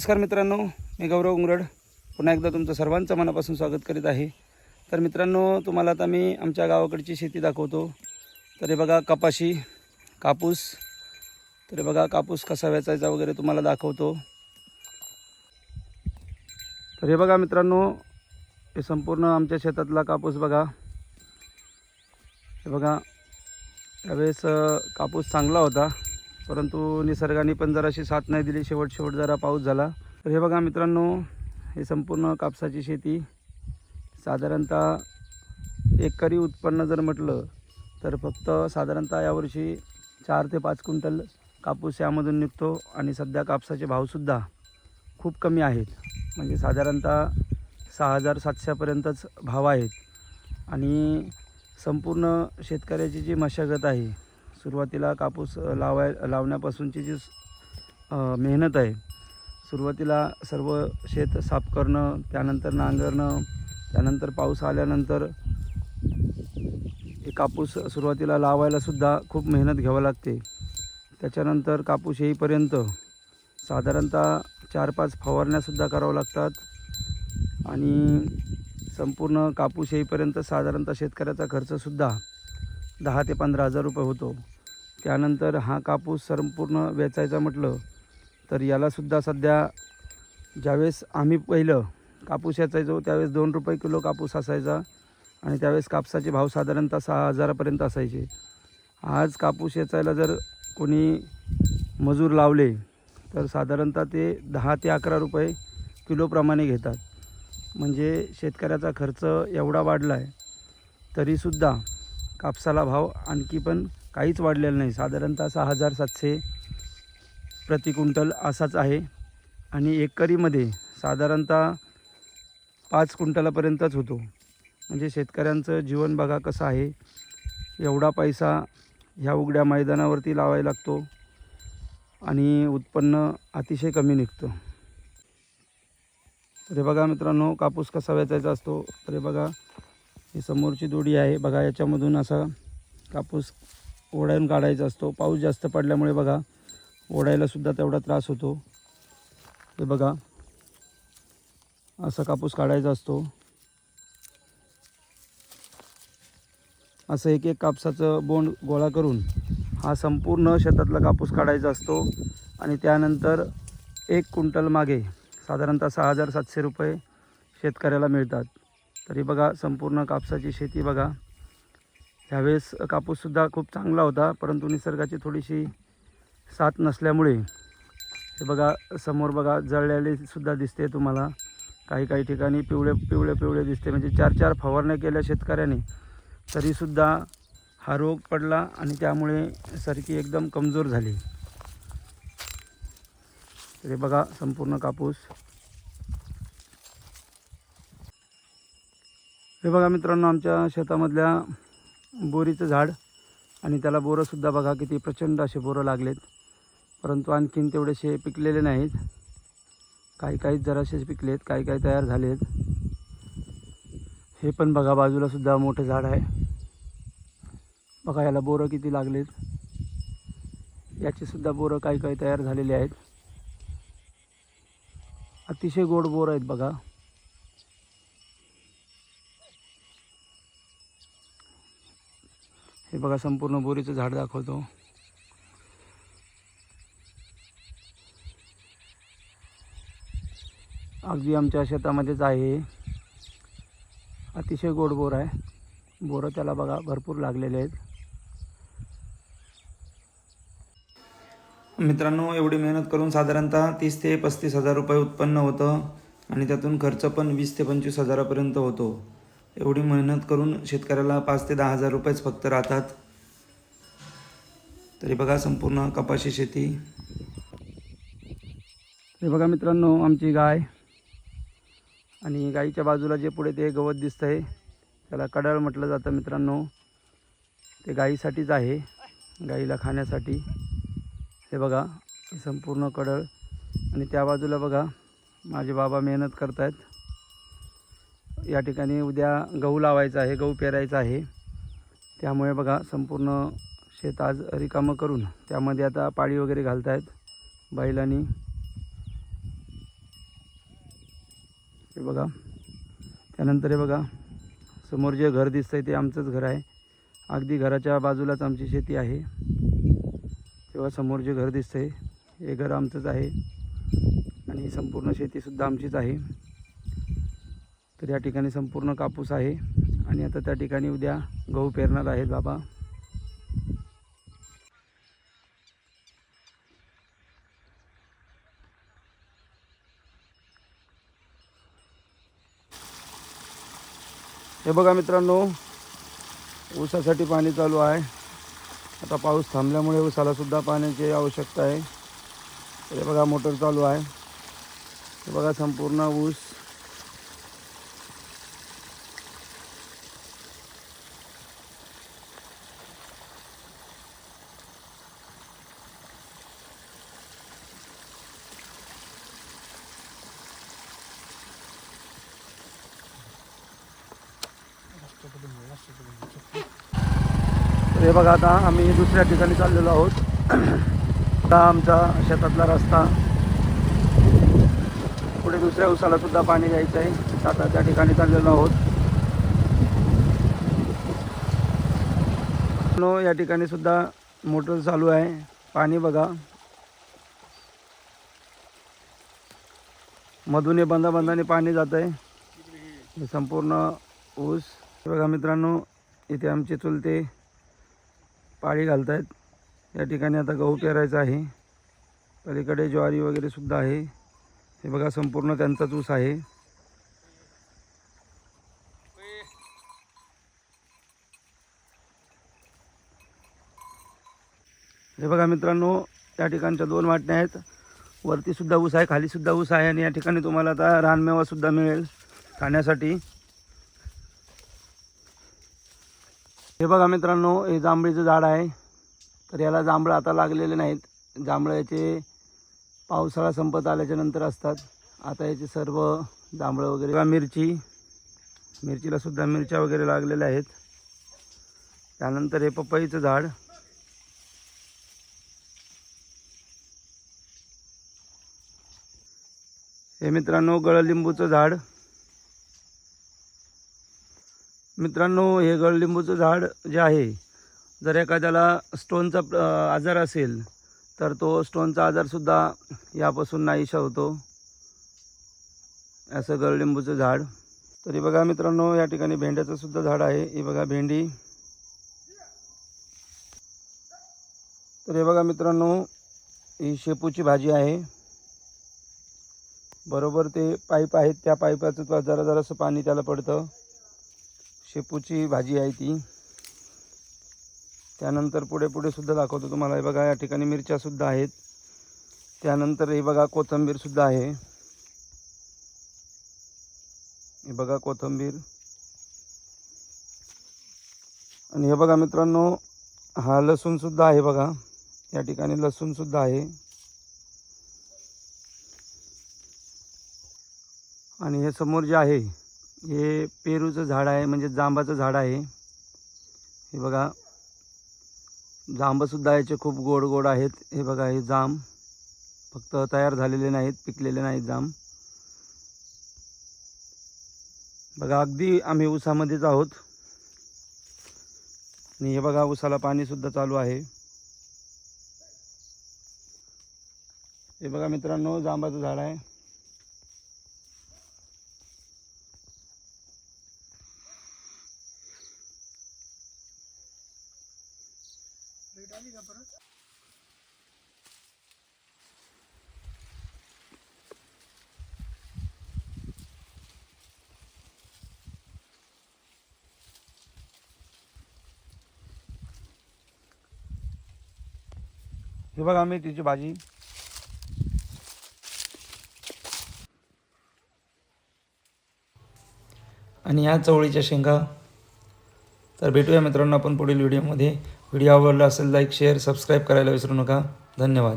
नमस्कार मित्रांनो मी गौरव उंगरड. पुन्हा एकदा तुमचं सर्वांचं मनापासून स्वागत करीत आहे. तर मित्रांनो तुम्हाला आता मी आमच्या गावाकडची शेती दाखवतो. तर हे बघा कपाशी कापूस. तर हे बघा कापूस कसा वेचायचा वगैरे तुम्हाला दाखवतो. तर हे बघा मित्रांनो हे संपूर्ण आमच्या शेतातला कापूस बघा. हे बघा त्यावेळेस कापूस चांगला होता. परंतु निसर्गाने पण जराशी साथ नाही दिली शेवट शेवट जरा पाऊस झाला. तर हे बघा मित्रांनो हे संपूर्ण कापसाची शेती. साधारणतः एकरी उत्पन्न जर म्हटलं तर फक्त साधारणतः यावर्षी चार ते पाच क्विंटल कापूस यामधून निघतो आणि सध्या कापसाचे भावसुद्धा खूप कमी आहेत. म्हणजे साधारणतः सहा हजार सातशेपर्यंतच भाव आहेत. आणि संपूर्ण शेतकऱ्याची जी मशागत आहे सुरुवातीला कापूस लावाय लावण्यापासूनची जी मेहनत आहे सुरुवातीला सर्व शेत साफ करणं त्यानंतर नांगरणं त्यानंतर पाऊस आल्यानंतर हे कापूस सुरुवातीला लावायलासुद्धा खूप मेहनत घ्यावं लागते. त्याच्यानंतर कापूस येईपर्यंत साधारणतः चार पाच फवारण्यासुद्धा करावं लागतात आणि संपूर्ण कापूस येईपर्यंत साधारणतः शेतकऱ्याचा खर्चसुद्धा दहा ते पंधरा हजार रुपये होतो. त्यानंतर हा कापूस संपूर्ण वेचायचा म्हटलं तर यालासुद्धा सध्या ज्यावेळेस आम्ही पहिलं कापूस वेचायचो त्यावेळेस दोन रुपये किलो कापूस असायचा आणि त्यावेळेस कापसाचे भाव साधारणतः सहा हजारापर्यंत असायचे. आज कापूस याचायला जर कोणी मजूर लावले तर साधारणतः ते दहा ते अकरा रुपये किलोप्रमाणे घेतात. म्हणजे शेतकऱ्याचा खर्च एवढा वाढला आहे तरीसुद्धा कापसाला भाव आणखी पण काहीच वाढलेलं नाही. साधारणतः सहा हजार सातशे प्रति क्विंटल असाच आहे. आणि एकरीमध्ये साधारणतः पाच क्विंटलापर्यंतच होतो. म्हणजे शेतकऱ्यांचं जीवन बघा कसं आहे. एवढा पैसा ह्या उघड्या मैदानावरती लावायला लागतो. आणि उत्पन्न अतिशय कमी निघतं. तर हे बघा मित्रांनो कापूस कसा वेचायचा असतो. तर हे बघा ही समोरची दोडी आहे. बघा याच्यामधून असा कापूस ओढायून काढायचा असतो. पाऊस जास्त पडल्यामुळे बघा ओढायलासुद्धा तेवढा त्रास होतो. हे बघा असा कापूस काढायचा असतो. असं एक एक कापसाचं बोंड गोळा करून हा संपूर्ण शेतातला कापूस काढायचा असतो. आणि त्यानंतर एक क्विंटल मागे साधारणतः सहा हजार सातशे रुपये शेतकऱ्याला मिळतात. तरी बघा संपूर्ण कापसाची शेती बघा ह्यावेळेस कापूससुद्धा खूप चांगला होता परंतु निसर्गाची थोडीशी साथ नसल्यामुळे. हे बघा समोर बघा जळलेले सुद्धा दिसते तुम्हाला. काही काही ठिकाणी पिवळे पिवळे पिवळे दिसते. म्हणजे चार चार फवारण्या केल्या शेतकऱ्याने तरीसुद्धा हा रोग पडला आणि त्यामुळे सरकी एकदम कमजोर झाली. तर हे बघा संपूर्ण कापूस. हे बघा मित्रांनो आमच्या शेतामधल्या बोरीचं झाड आणि त्याला बोरंसुद्धा बघा किती प्रचंड असे बोरं लागलेत. परंतु आणखीन तेवढेसे पिकलेले नाहीत. काही काही जरासेच पिकलेत काही काही तयार झालेत. हे पण बघा बाजूला सुद्धा मोठं झाड आहे. बघा याला बोरं किती लागलेत. याचे सुद्धा बोरं काही काही तयार झालेली आहेत. अतिशय गोड बोरं आहेत बघा. बघा संपूर्ण बोरीचं झाड दाखवतो. अगदी आमच्या शेतामध्येच आहे. अतिशय गोड बोर आहे. बोरं त्याला बघा भरपूर लागलेले आहेत. मित्रांनो एवढी मेहनत करून साधारणतः तीस ते पस्तीस हजार रुपये उत्पन्न होतं आणि त्यातून खर्च पण वीस ते पंचवीस हजारापर्यंत होतो. एवढी मेहनत करून शेतकऱ्याला पाच ते दहा हजार रुपयेच फक्त राहतात. तरी बघा संपूर्ण कपाशी शेती. हे बघा मित्रांनो आमची गाय आणि गाईच्या बाजूला जे पुढे ते गवत दिसतं आहे त्याला कडाळ म्हटलं जातं मित्रांनो. ते गाईसाठीच आहे गाईला खाण्यासाठी. हे बघा संपूर्ण कडळ. आणि त्या बाजूला बघा माझे बाबा मेहनत करत आहेत या ठिकाणी उद्या गहू लावायचा आहे गहू पेरायचा आहे. त्यामुळे बघा संपूर्ण शेत आज रिकामं करून त्यामध्ये आता पाळी वगैरे घालत आहेत बैलांनी. हे बघा त्यानंतर हे बघा समोर जे घर दिसतं आहे ते आमचंच घर आहे. अगदी घराच्या बाजूलाच आमची शेती आहे. तेव्हा समोर जे घर आहे हे घर आमचंच आहे. आणि संपूर्ण शेतीसुद्धा आमचीच आहे. तर या ठिकाणी संपूर्ण कापूस आहे. आणि आता त्या ठिकाणी उद्या गहू पेरणार आहेत बाबा. हे बघा मित्रांनो ऊसासाठी पाणी चालू आहे. आता पाऊस थांबल्यामुळे ऊसाला सुद्धा पाण्याची आवश्यकता आहे. हे बघा मोटर चालू आहे. हे बघा संपूर्ण ऊस तर हे बघा आता आम्ही दुसऱ्या ठिकाणी चाललेलो आहोत. आता आमचा शेतातला रस्ता. पुढे दुसऱ्या उसाला सुद्धा पाणी द्यायचं आहे. आता त्या ठिकाणी चाललेलो आहोत. नो या ठिकाणी सुद्धा मोटर चालू आहे. पाणी बघा. मधून बंदा बंदाने पाणी जात आहे संपूर्ण ऊस. बघा मित्रांनो इथे आमचे चुलते पाळी घालत आहेत या ठिकाणी आता गहू पेरायचा आहे. पलीकडे ज्वारी वगैरे सुद्धा आहे. हे बघा संपूर्ण त्यांचाच ऊस आहे. हे बघा मित्रांनो या ठिकाणच्या दोन वाटण्या आहेत. वरती सुद्धा ऊस आहे खाली सुद्धा ऊस आहे आणि या ठिकाणी तुम्हाला आता रानमेवा सुद्धा मिळेल खाण्यासाठी. हे बघा मित्रांनो हे जांभळीचं झाड आहे. तर याला जांभळं आता लागलेले नाहीत. जांभळं याचे पावसाळा संपत आल्याच्यानंतर असतात. आता याचे सर्व जांभळं वगैरे. बघा मिरची. मिरचीला सुद्धा मिरच्या वगैरे लागलेल्या आहेत. त्यानंतर हे पपईचं झाड. हे मित्रांनो गळलिंबूचं झाड. मित्रांनो हे गळलिंबूचं झाड जे आहे जर एखाद्याला स्टोनचा आजार असेल तर तो स्टोनचा आजारसुद्धा यापासून नाहीशा होतो असं गळलिंबूचं झाड. तरी बघा मित्रांनो या ठिकाणी भेंड्याचं सुद्धा झाड आहे. हे बघा भेंडी. तर हे बघा मित्रांनो ही शेपूची भाजी आहे. बरोबर ते पाईप आहेत त्या पाईपाचं जरा जरासं पाणी त्याला पडतं. शेपूची भाजी आहे ती. त्यानंतर पुढे पुढे सुद्धा दाखवतो तुम्हाला. हे बघा या ठिकाणी मिरच्या सुद्धा आहेत. त्यानंतर हे बघा कोथिंबीर सुद्धा आहे. हे बघा कोथिंबीर. आणि हे बघा मित्रांनो हा लसूण सुद्धा आहे बघा. या ठिकाणी लसूण सुद्धा आहे. आणि हे समोर जे आहे हे पेरूचं झाड आहे म्हणजे जांबाचं झाड आहे. हे बघा जांबसुद्धा याचे खूप गोड गोड आहेत. हे बघा हे जांब. फक्त तयार झालेले नाहीत पिकलेले नाहीत जांब. बघा अगदी आम्ही ऊसामध्येच आहोत. आणि हे बघा ऊसाला पाणीसुद्धा चालू आहे. हे बघा मित्रांनो जांबाचं झाड आहे. हे बघा मेथीची भाजी. आणि ह्या चवळीच्या शेंगा. तर भेटूया मित्रांनो आपण पुढील व्हिडिओमध्ये. व्हिडिओ आवडला असेल लाईक शेअर सबस्क्राईब करायला विसरू नका. धन्यवाद.